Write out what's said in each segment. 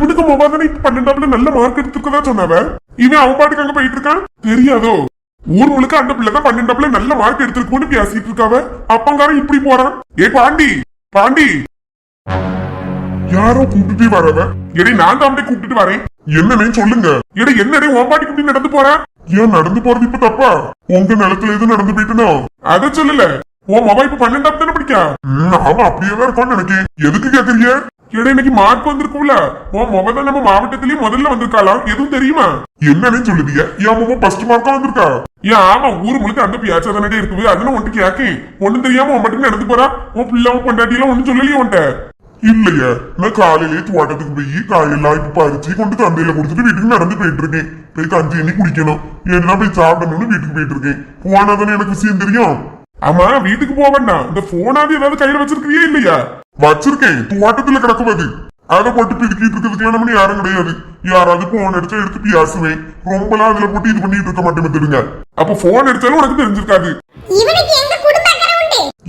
இவனுக்கு மொபைல் தானே இப்ப பன்னெண்டாப்புல நல்ல மார்க் எடுத்துக்கதான் சொன்னவ? இவன் அவன் பாட்டுக்கு அங்க போயிட்டு இருக்கான்? தெரியாதோ? ஊர் முழுக்க அந்த பிள்ளை தான் பன்னெண்டாப்புல நல்ல மார்க் எடுத்துருக்கும்னு பேசிட்டு இருக்காவ? அப்பங்காரன் இப்படி போறான்? ஏ பாண்டி! பாண்டி! யாரோ கூப்பிட்டுட்டே வரவ? எடை நான் தான் கூப்பிட்டு வரேன். என்னன்னு சொல்லுங்க. எடை என்னடே உன் பாட்டுக்கு இப்படி நடந்து போற? ஏன் நடந்து போறது இப்ப தப்பா? உங்க நிலத்துல எதுவும் நடந்து போயிட்டுனோ? அத சொல்லல. உன் மொபைல் இப்ப பன்னெண்டாப்பு தானே பிடிக்கா? ஆமா அப்படியே தான் இருக்கும்னு எனக்கு எதுக்கு கேக்குறீங்க? எடை இன்னைக்கு மார்க் வந்திருக்கும்ல? உன் தான் நம்ம மாவட்டத்திலேயே முதல்ல வந்திருக்காளாம் எதுவும் தெரியுமா? என்னன்னு சொல்லுதீங்க. என் மொபைல் ஃபர்ஸ்ட் மார்க்கா வந்திருக்கா? ஏன் ஆமா ஊர் முழுக்க அந்த பியாச்சா தானே இருக்குது. அதனால உன்ட்டு கேக்கேன் ஒண்ணும் தெரியாம உன் மட்டும் நடந்து போறா? உன் பிள்ளை உன் பொண்டாட்டியெல்லாம் ஒண்ணும் சொல்லலையே உன்ட்ட இல்லையா. நான் காலையிலேயே தோட்டத்துக்கு போய் காயெல்லாம் இப்ப பறிச்சு கொண்டு தந்தையில கொடுத்துட்டு வீட்டுக்கு நடந்து போயிட்டு இருக்கேன். போய் கஞ்சி எண்ணி குடிக்கணும். என்ன போய் சாப்பிடணும்னு வீட்டுக்கு போயிட்டு இருக்கேன். போனாதானே எனக்கு விஷயம் தெரியும்? ஆமா வீட்டுக்கு போக வேண்டாம். இந்த போனாவது ஏதாவது கையில வச்சிருக்கிறியா இல்லையா? வச்சிருக்கேன் தோட்டத்துல கிடக்குவது அதை. போட்டு பிதுக்கிட்டு இருக்கிறதுக்குலாம் நம்ம யாரும் கிடையாது. யாராவது போன் அடிச்சா எடுத்து பேசுவேன் ரொம்பலாம் அதுல போட்டு இது பண்ணிட்டு இருக்க மாட்டேன் தெரியுங்க அப்ப போன் அடிச்சாலும் உனக்கு தெரிஞ்சிருக்காது.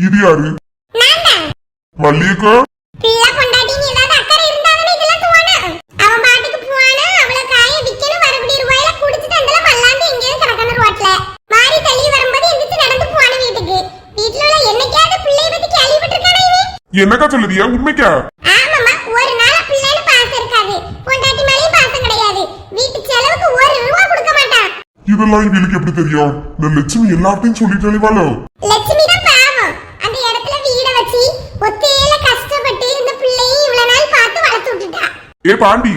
இது யாரு? நான் தான் மல்லிகைக்கா பிள்ளை பொண்டாட்டின்னு ஏதாவது அக்கறை இருந்தாதானே இதெல்லாம் தோணும் அவன் பாட்டுக்கு போவானா அவளை காய விக்கணும் வரக்கூடிய ரூபாயில குடிச்சிட்டு அந்தல பல்லாண்டு எங்கேயும் கிடக்கணும் ரோட்ல மாறி தள்ளி வரும்போது எந்திரிச்சு நடந்து போவான வீட்டுக்கு வீட்டுல உள்ள என்னைக்காவது பிள்ளைய பத்தி கேள்விப்பட்டிருக்கானே இவன் என்னக்கா சொல்லுதியா உண்மைக்கா ஆமாம்மா ஒரு நாள் பிள்ளைன்னு பாசம் இருக்காது பொண்டாட்டி மேலேயும் பாசம் கிடையாது வீட்டு செலவுக்கு ஒரு ரூபா கொடுக்க மாட்டான் இதெல்லாம் இவளுக்கு எப்படி தெரியும்? இந்த லட்சுமி எல்லாத்தையும் சொல்லிட்டு அழிவாளோ? லட்சுமி தான் பாவம். அந்த இடத்துல வீட வச்சு ஒத்தையில கஷ்டப்பட்டு இந்த பிள்ளையும் இவ்வளவு நாள் பார்த்து வளர்த்து விட்டுட்டா. ஏ பாண்டி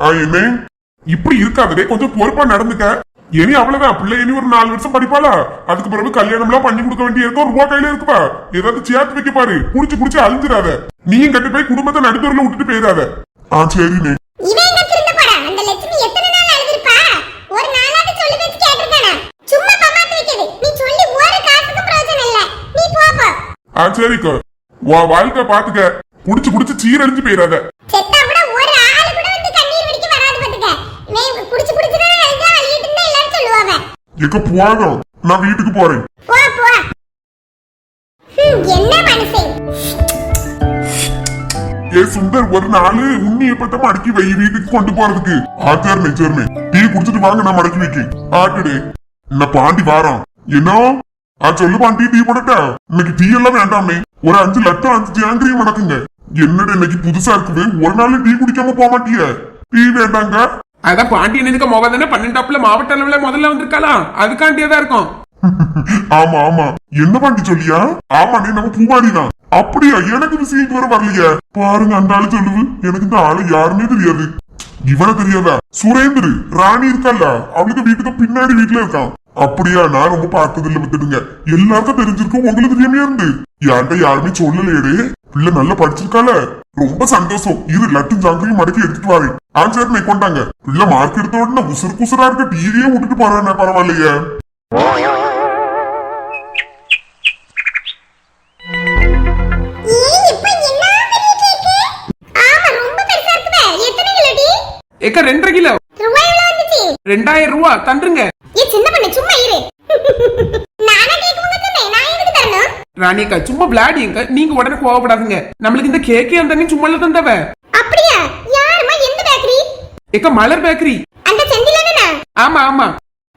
ஆ என்ன இப்படி இருக்காதே கொஞ்சம் பொறுப்பா நடந்துக்க. இனி அவ்வளவுதான். பிள்ளை இனி ஒரு நாலு வருஷம் படிப்பாளா? அதுக்கு பிறகு கல்யாணம் எல்லாம் பண்ணி கொடுக்க வேண்டிய இருக்கும் ரூபா கையில இருக்குப்பா. ஏதாவது சேர்த்து வைக்க பாரு. குடிச்சு குடிச்சு அழிஞ்சிடாத. நீயும் கட்டி போய் குடும்பத்தை நடுத்தூர்ல விட்டுட்டு போயிடாத. ஆ சரிண்ணே ஆ சரிக்கா. உன் வாழ்க்கை பாத்துக்க. குடிச்சு குடிச்சு சீரழிஞ்சு போயிடாத செத்தா கூட ஒரு ஆளு கூட வந்து கண்ணீர் வடிக்க வராது பாத்துக்க இவன் குடிச்சு குடிச்சு தான் அழுதா அழுகிட்டு இருந்தா எல்லாரும் சொல்லுவாங்க எங்க போதும் நான் வீட்டுக்கு போறேன். ஏ சுந்தர் ஒரு நாள் உன்னி எப்பத்த மடக்கி வை வீட்டுக்கு கொண்டு போறதுக்கு. ஆச்சாரமே சரிமே டீ குடிச்சிட்டு வாங்க நான் மடக்கி வைக்க ஆட்டுடு. என்ன பாண்டி வாரம் என்ன? ஆ சொல்லு பாண்டி டீ போடட்டா? இன்னைக்கு டீ எல்லாம் வேண்டாமே. ஒரு அஞ்சு லட்சம் அஞ்சு ஜாங்கிரியும் மடக்குங்க. என்னடா இன்னைக்கு புதுசா இருக்குது? ஒரு நாள் டீ குடிக்காம போக மாட்டிய. டீ வேண்டாங்க. அதான் பாண்டியன் இதுக்கு முகம் தானே பன்னெண்டாப்புல மாவட்ட அளவுல முதல்ல வந்திருக்கலாம் அதுக்காண்டியே தான் இருக்கும். ஆமா ஆமா. என்ன பாண்டி சொல்லியா? ஆமா நீ நம்ம பூமாரி தான். அப்படியா? எனக்கு விஷயம் வர வரலையே. பாருங்க அந்த ஆளு சொல்லுது. எனக்கு இந்த ஆளு யாருன்னே தெரியாது. இவனை தெரியாதா? சுரேந்திரு ராணி இருக்கல்ல அவளுக்கு வீட்டுக்கு பின்னாடி வீட்டுல இருக்கான். அப்படியா? நான் ரொம்ப பார்த்தது இல்ல விட்டுடுங்க எல்லாருக்கும் தெரிஞ்சிருக்கும் உங்களுக்கு தெரியாம இருந்து? யார்கிட்ட யாருமே சொல்லலையடே. பிள்ளை நல்லா படிச்சிருக்கால ரொம்ப சந்தோஷம். இரு லட்டு ஜாங்கிரியும் மடக்கி எடுத்துட்டு வரேன். ஆ சரி கொண்டாங்க. பிள்ளை மார்க் எடுத்த உடனே உசுறு குசுரா இருக்க டிவியே விட்டுட்டு போறானே பரவாயில்லையே. ஏய் இப்ப என்ன பெரிய கேக்கு? ஆமா ரொம்ப பெருசா இருக்குதே எத்தனை கிலோ டி? ஏக்க ரெண்டரை கிலோ. ரூபாய் ரெண்டாயிரம் ரூபா. தந்துருங்க ஏ சின்ன பண்ணு சும்மா இரு நானா கேக் முக தந்தேன் நான் எதுக்கு தரணும் ராணிக்கா சும்மா விளையாடிங்க. நீங்க உடனே கோவப்படாதுங்க. நம்மளுக்கு இந்த கேக்கே அந்த சும்மா தந்தவ அப்படியா? யாருமா எந்த பேக்கரி ஏக்க மலர் பேக்கரி அந்த செந்திலனா ஆமா ஆமா.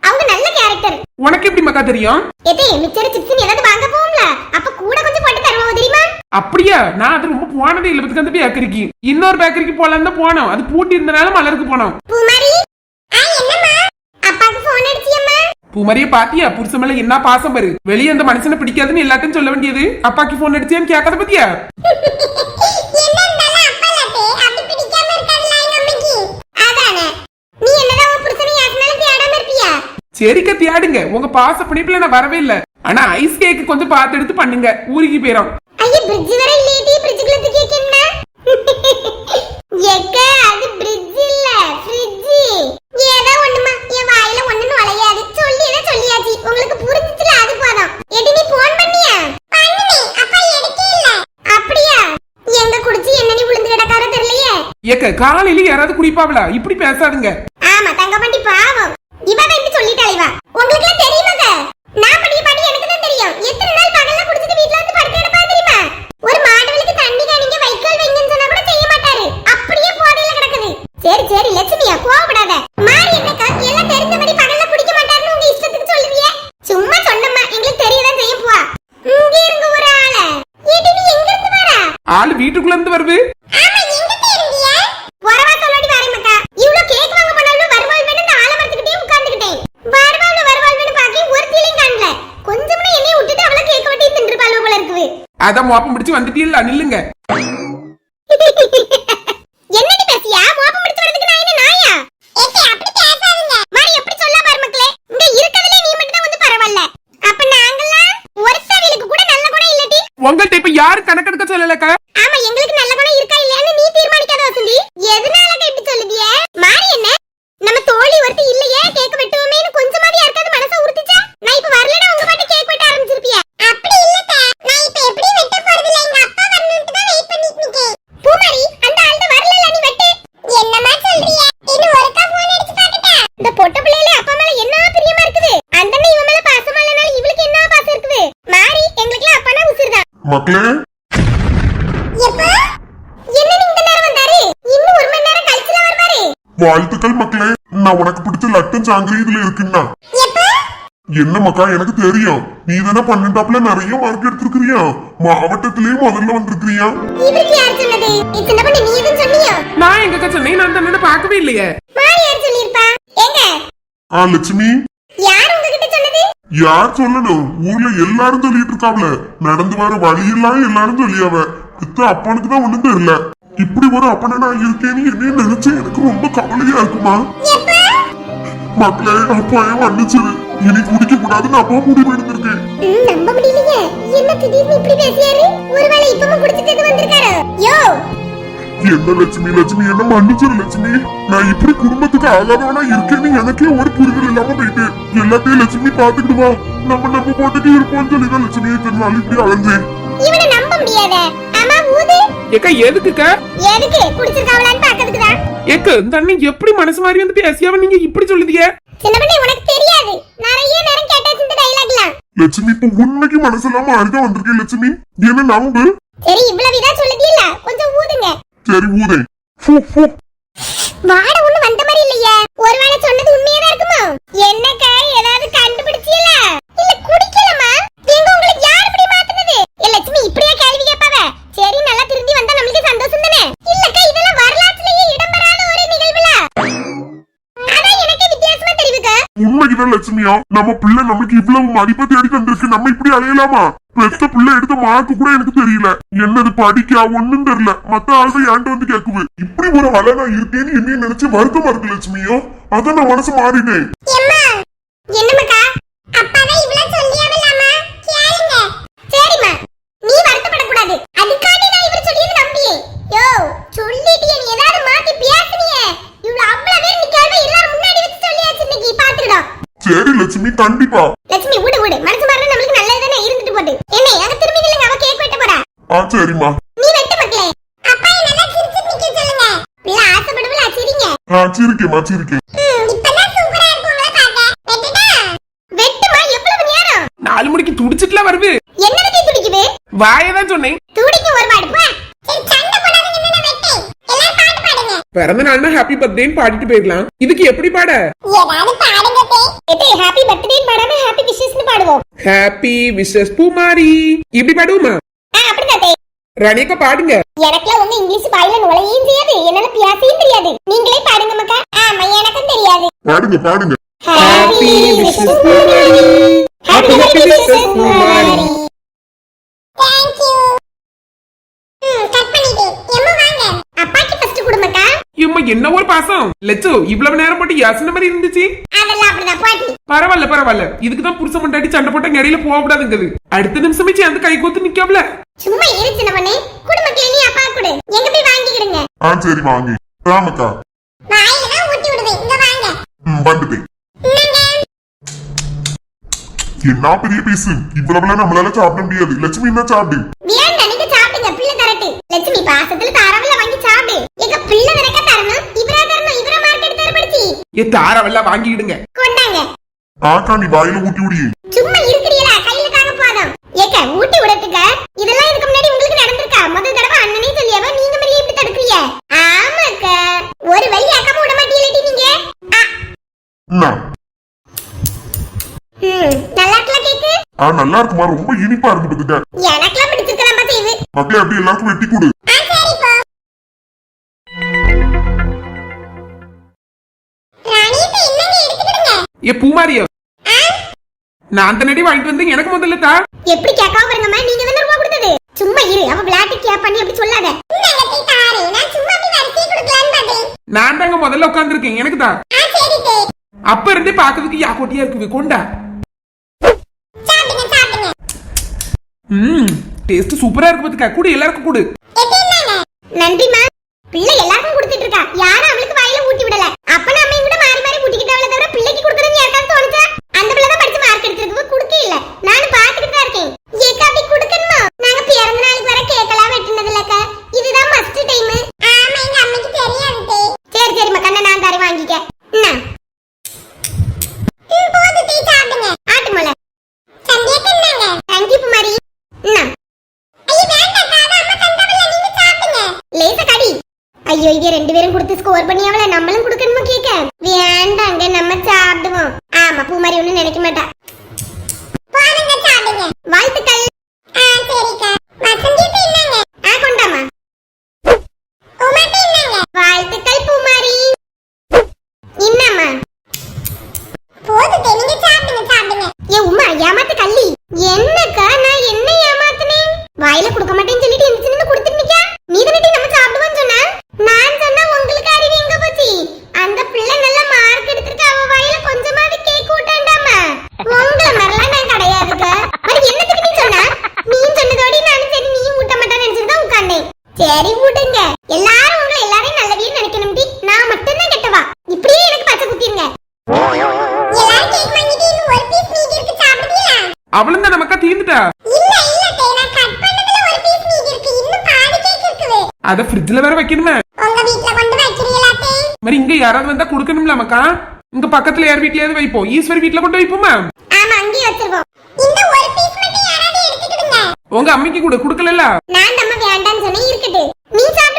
அவங்க நல்ல கேரக்டர் உனக்கு எப்படி மக்கா தெரியும்? எதே மிச்சர் சிப்ஸ் ஏதாவது வாங்க போவோம்ல அப்ப கூட கொஞ்சம் போட்டு தருவோம் தெரியுமா? அப்படியா? நான் அது ரொம்ப போனதே இல்ல. பத்துக்கு அந்த பேக்கரிக்கு இன்னொரு பேக்கரிக்கு போலாம் தான் போனோம். அது பூட்டி இருந்தனால மலருக்கு போனோம். பூமாரி? ஆ என்னம்மா? பூமரியை பாத்தியா? புருஷன் மேல என்ன பாசம் பாரு. வெளியே அந்த மனுஷனை பிடிக்காதுன்னு எல்லாத்தையும் சொல்ல வேண்டியது. அப்பாக்கு போன் அடிச்சேன்னு கேட்காத பத்தியா? சரிக்கா தியாடுங்க உங்க பாச பிடிப்புல நான் வரவே இல்ல. ஆனா ஐஸ் கேக்கு கொஞ்சம் பார்த்து எடுத்து பண்ணுங்க. ஊருக்கு போயிடும் ஐயா பிரிட்ஜ் வர இல்லையடி பிரிட்ஜுக்குள்ள தூக்கி வைக்கணும்னா எக்க அது பிரிட்ஜ் இல்ல ஃப்ரிட்ஜ் ஏதோ ஒண்ணுமா என் வாயில ஒண்ணு நுழையாது சொல்லியத சொல்லியாச்சு உங்களுக்கு புரிஞ்சுச்சுல அது போதும் எடி நீ போன் பண்ணியா பண்ணுனே அப்பா எடுக்கே இல்ல அப்படியா எங்க குடிச்சு என்ன நீ விழுந்து கிடக்காரோ தெரியலையே ஏக்க காலையில யாராவது குடிப்பாவில இப்படி பேசாதுங்க ஆமா தங்கமண்டி பாவம் இவ தான் இப்படி சொல்லிட்டாள் இவ உங்களுக்கு எல்லாம் தெரியுமாங்க நான் படிக்க பாட்டி எனக்கு தான் தெரியும் எத்தனை நாள் பகல்ல குடிச்சிட்டு வீட்ல வந்து படுத்து கிடப்பா தெரியுமா ஒரு மாடுகளுக்கு தண்ணி காணிங்க வைக்கோல் வைங்கன்னு சொன்னா கூட செய்ய மாட்டாரு அப்படியே போதையில கிடக்குது ஆளு வீட்டுக்குள்ள இருந்து வருது ஆமா எங்க தேடுறிய வரவா சொல்லடி வரேன் மக்கா இவ்ளோ கேக் வாங்க போனாலும் வருவாள் வேணும் இந்த ஆலமரத்துக்கிட்டே உட்கார்ந்துக்கிட்டேன் வருவாள் வருவாள் வேணும் பாக்கி ஒரு தீலையும் காணல கொஞ்சம்னா என்னைய விட்டுட்டு அவள கேக் வெட்டி தின்றுப்பாள் போல இருக்குது அதான் மோப்பம் பிடிச்சு வந்துட்டீல்ல நில்லுங்க என்னடி பேசியா மோப்பம் பிடிச்சு வரதுக்கு நான் என்ன நாயா ஏத்தே அப்படி பேசாதீங்க மாரி எப்படி சொல்ல பாரு மக்களே இங்க இருக்கதுல நீ மட்டும் தான் வந்து பரவாயில்ல அப்ப நாங்கெல்லாம் ஒருத்தவங்களுக்கு கூட நல்ல குணம் இல்லடி உங்கள்ட்ட இப்ப யாரு கணக்கெடுக்க சொல்லலக்கா ஆமா எங்களுக்கு நல்ல குணம் இருக்கா இல்லையான்னு நீ தீர்மானிக்காத வசந்தி எதனால இப்படி சொல்லுதிய மாறி என்ன நம்ம தோழி ஒருத்தி இல்லையே கேக் வெட்டுவோமேனு கொஞ்சமாவது யாருக்காவது மனச உறுத்துச்சா நான் இப்ப வரலடா உங்க பாட்டு கேக் வெட்ட ஆரம்பிச்சிருப்பியா அப்படி இல்ல நான் இப்ப எப்படி வெட்ட போறது இல்ல எங்க அப்பா வரணும்னு தான் வெயிட் பண்ணிட்டு இருக்கேன் பூமாரி அந்த ஆள்கிட்ட வரல நீ வெட்டு என்னமா சொல்றிய இன்னும் ஒருக்கா போன் அடிச்சு பாக்கட்டா இந்த பொட்ட பிள்ளையில அப்பா மேல என்ன பிரியமா இருக்குது அந்த அண்ணன் இவன் மேல பாசமா இல்லனால இவளுக்கு என்ன பாசம் இருக்குது மாறி எங்களுக்குலாம் அப்பானா உசுருதான் மக்களே எப்பா என்ன இந்த நேரம் வந்தாரு இன்னும் ஒரு மணி நேரம் கழிச்சுல வருவாரு. வாழ்த்துக்கள் மக்களே. நான் உனக்கு பிடிச்ச லட்டும் சாங்கிரி இதுல இருக்குன்னா? என்ன மக்கா எனக்கு தெரியும். நீ தானே பன்னெண்டாப்புல நிறைய மார்க் எடுத்திருக்கிறியா? மாவட்டத்திலேயே முதல்ல வந்திருக்கிறியா? இவருக்கு யார் சொன்னது? நீ சின்ன பொண்ணு நீ எதுவும் சொன்னியோ? நான் எங்கக்கா சொன்னேன் நான் தன்னை பார்க்கவே இல்லையே. மாறி யார் சொல்லியிருப்பா? ஏங்க? ஆ லட்சுமி. யார் சொல்லணும் ஊர்ல எல்லாரும் சொல்லிட்டு இருக்காப்ல. நடந்து வர வழியெல்லாம் எல்லாரும் சொல்லியாவ. இத்த அப்பனுக்கு தான் ஒண்ணும் தெரியல. இப்படி ஒரு அப்பனை நான் இருக்கேன்னு என்ன நினைச்சு எனக்கு ரொம்ப கவலையா இருக்குமா? மக்களே அப்பா ஏன் மன்னிச்சிரு இனி குடிக்க கூடாதுன்னு அப்பா முடிவு எடுத்திருக்கேன் நம்ப முடியலையே. என்ன திடீர்னு இப்படி பேசியாரு? ஒருவேளை இப்பவும் குடிச்சிட்டு வந்திருக்காரோ? யோ! என்ன லட்சுமி லட்சுமி என்ன மன்னிச்சிரு லட்சுமி. நான் இப்படி குடும்பத்துக்கு ஆகாதவனா இருக்கேன்னு எனக்கே ஒரு புரிதல் இல்லாம போயிட்டு எல்லாத்தையும் லட்சுமி பாத்துக்கிட்டு வா நம்ம நம்ம போட்டுட்டு இருப்போம்னு சொல்லி தான் லட்சுமி இத்தனை நாள் இப்படி அலைஞ்சேன் இவனை நம்ப முடியாத. ஆமா ஊது. ஏக்கா எதுக்குக்கா எதுக்கு? குடிச்சிருக்காவளான்னு பாக்கிறதுக்கு தான் ஏக்க அண்ணன் எப்படி மனசு மாதிரி வந்து பேசியாவ நீங்க இப்படி சொல்லுதீங்க? சின்ன பொண்ணு உனக்கு தெரியாது. நிறைய நேரம் கேட்டாச்சு இந்த டைலாக்லாம். லட்சுமி இப்ப உண்மைக்கு மனசு இல்லாம அழுத வந்திருக்கேன் லட்சுமி. என்ன நம்பு? சரி இவ்வளவு இதா சொல்லுதீல்ல கொஞ்சம் ஊதுங்க. சரி ஊதே. வாட ஒண்ணு வந்த மாதிரி இல்லையே. ஒருவேளை சொன்னது உண்மையா இருக்குமோ? என்னக்கா ஏதாவது கண்டுபிடிச்சீல இல்ல குடிக்கலமா? எங்க உங்களுக்கு யார் இப்படி மாத்துனது? ஏ லட்சுமி இப்படியா கேள்வி கேட்பாவ? சரி நல்லா திருந்தி வந்தா நம்மளுக்கு சந்தோஷம் தானே? இல்லக்கா இதெல்லாம் வரலாற்றுலயே இடம்பெறாத ஒரு நிகழ்வுல? அதான் எனக்கு வித்தியாசமா தெரியுதுக்கா. உண்மைக்குதான் லட்சுமியா. நம்ம பிள்ளை நமக்கு இவ்வளவு மதிப்பை தேடி தந்திருக்கு. நம்ம இப்படி அலையலாமா? பெத்த பிள்ளை எடுத்த மார்க்கு கூட எனக்கு தெரியல. என்னது படிக்கா ஒண்ணும் தெரியல. மத்த ஆள்கள் ஏன்ட்ட வந்து கேக்குது இப்படி ஒரு அலை நான் இருக்கேன்னு என்ன நினைச்சு வருத்தமா இருக்கு லட்சுமியோ? அதான் நான் மனசு மாறினேன் சரி லட்சுமி கண்டிப்பா. லட்சுமி விடு விடு. மனசு பார்க்க. வெட்டுடா. வெட்டுமா? எவ்வளவு நேரம்? நாலு மணிக்கு துடிச்சிட்டுல வருது. என்ன பத்தி துடிக்குது வாயை தான் சொன்னேன். துடிக்க ஒரு பாடு போ சரி சண்டை போடாதீங்க என்ன வெட்டே எல்லாரும் பாட்டு பாடுங்க. பிறந்த நாள்னா ஹாப்பி பர்த்டேன்னு பாடிட்டு போயிடலாம். இதுக்கு எப்படி பாட? ஏதாவது பாடுங்க தே ஹாப்பி பர்த்டே பாடாம ஹாப்பி விஷஸ்னு பாடுவோம். Happy wishes Poomari. இப்படி பாடுவோமா? ரணியக்கா பாடுங்க. எனக்குலாம் ஒண்ணு இங்கிலீஷ் வாயில நுழையும் தெரியாது என்னால பேசவும் தெரியாது. நீங்களே பாடுங்க மக்கா. ஆமா எனக்கும் தெரியாது. பாடுங்க பாடுங்க. Happy happy wishes Poomari thank you ம் கட் பண்ணிட்டு. எம்மா வாங்க. அப்பாக்கு ஃபர்ஸ்ட் கொடுமக்கா இம்மா என்ன பாசம். லட்சு இவ்வளவு நேரம் போட்டு யாசன மாதிரி இருந்துச்சு? அதெல்லாம் அப்படிதான் பாட்டி. பரவாயில்ல பரவாயில்ல. இதுக்கு தான் புருஷன் முண்டாடி சண்டை போட்ட இடையில போக கூடாதுங்குது அடுத்த நிமிஷமே சேர்ந்து கை கோத்து நிக்காப்ல. சும்மா இரு சின்ன பண்ணே. குடும்பத்துல நீ அப்பா கொடு. எங்க போய் வாங்கிக்கிடுங்க? ஆ சரி வாங்கி. ராமக்கா. வாயில தான் ஊட்டி விடுவேன். இங்க வாங்க. ம் வந்துட்டேன். என்ன பெரிய பீஸ் இவ்வளவுலாம் நம்மளால சாப்பிட முடியாது. லட்சுமி என்ன சாப்பிடு? வேண்டா நீங்க சாப்பிடுங்க. பிள்ளை தரட்டு. லட்சுமி பாசத்துல தாராவில வாங்கி எங்க பிள்ளை விரக்க தரணும். இவரா தரணும். இவரா மார்க் தாரவெல்லாம் வாங்கிடுங்க கொண்டாங்க. ஆட்டாண்டி வாயில ஊட்டி சும்மா இருக்கிறீங்களா? கையில காண போதும். ஏக்க ஊட்டி இதெல்லாம் இதுக்கு முன்னாடி உங்களுக்கு நடந்திருக்கா? முதல் தடவை அண்ணனே சொல்லியவ நீங்க மாதிரி எப்படி தடுக்கிறீங்க. ஆமாக்க. ஒரு வழி அக்கமா விட மாட்டீங்களடி நீங்க. நல்லா இருக்கல நல்லா இருக்குமா? ரொம்ப இனிப்பா இருக்கு பாத்துக்க எனக்குலாம் பிடிச்சிருக்கா ஏ பூமாரியா நான் அந்த நடி வந்து எனக்கு முதல்ல தா. எப்படி கேட்காம பாருங்கம்மா நீங்க தான ரூபா கொடுத்தது? சும்மா இரு. அவ விளையாட்டு கே பண்ணி அப்படி சொல்லாத. நான் தாங்க முதல்ல உட்கார்ந்துருக்கேன். எனக்கு தான் அப்ப இருந்து பாக்குறதுக்கு யா கொட்டியா இருக்கு கொண்டா. ம் டேஸ்ட் சூப்பரா இருக்கு பாத்துக்க. கூடு எல்லாருக்கும் கூடு. நன்றிமா பிள்ளை எல்லாருக்கும் கொடுத்துட்டு இருக்கா. யாரும் அவளுக்கு வாயில ஊட்டி விடல. ஐயோ ரெண்டு பேரும் கொடுத்து ஸ்கோர் பண்ணி அவளை நம்மளும் கொடுக்கணுமா கேட்க வேண்டாங்க நம்ம சாப்பிடுவோம். அத ஃப்ரிட்ஜ்ல வேற வைக்கணுமே. மாதிரி இங்க யாராவது வந்தா குடுக்கணும்ல மக்கா இங்க பக்கத்துல யார் வீட்லயாவது வைப்போம். ஈஸ்வர் வீட்ல கொண்டு வைப்போமா? உங்க அம்மிக்கு கூட குடுக்கலல்ல? நான் நம்ம வேண்டாம்னு சொன்னே இருக்குது நீ சாப்பிடு.